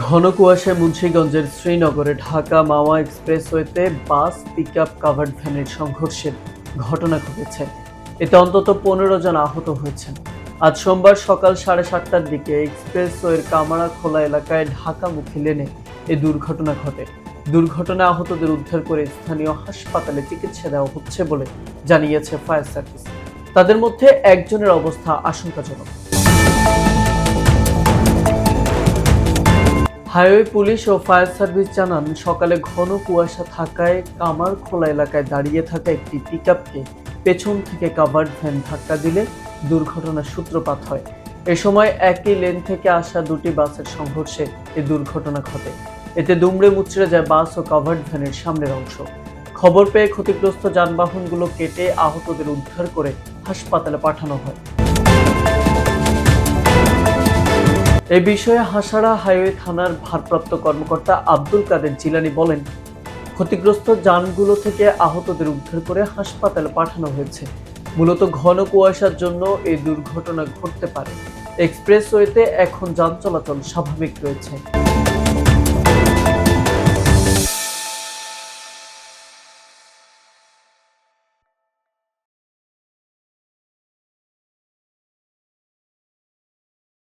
ঘন কুয়াশায় মুন্সিগঞ্জের শ্রীনগরে ঢাকা মাওয়া এক্সপ্রেসওয়েতে বাস পিক আপ কাভার্ড ভ্যানের সংঘর্ষের ঘটনা ঘটেছে। এতে অন্তত পনেরো জন আহত হয়েছেন। আজ সোমবার সকাল সাড়ে সাতটার দিকে এক্সপ্রেসওয়ের কামারা খোলা এলাকায় ঢাকামুখী লেনে এ দুর্ঘটনা ঘটে। দুর্ঘটনায় আহতদের উদ্ধার করে স্থানীয় হাসপাতালে চিকিৎসা দেওয়া হচ্ছে বলে জানিয়েছে ফায়ার সার্ভিস। তাদের মধ্যে একজনের অবস্থা আশঙ্কাজনক। হাইওয়ে পুলিশ ও ফায়ার সার্ভিস জানান, সকালে ঘন কুয়াশা থাকায় কামার খোলা এলাকায় দাঁড়িয়ে থাকা একটি পিকআপকে পেছন থেকে কাভার্ড ভ্যান ধাক্কা দিলে দুর্ঘটনার সূত্রপাত হয়। এ সময় একই লেন থেকে আসা দুটি বাসের সংঘর্ষে এই দুর্ঘটনা ঘটে। এতে দুমড়ে মুচড়ে যায় বাস ও কাভার্ড ভ্যানের সামনের অংশ। খবর পেয়ে ক্ষতিগ্রস্ত যানবাহনগুলো কেটে আহতদের উদ্ধার করে হাসপাতালে পাঠানো হয়। এ বিষয়ে হাসারা হাইওয়ে থানার ভারপ্রাপ্ত কর্মকর্তা আব্দুল কাদের জিলানি বলেন, ক্ষতিগ্রস্ত যানগুলো থেকে আহতদের উদ্ধার করে হাসপাতালে পাঠানো হয়েছে। মূলত ঘন কুয়াশার জন্য এই দুর্ঘটনা ঘটতে পারে। এক্সপ্রেসওয়েতে এখন যান চলাচল স্বাভাবিক রয়েছে।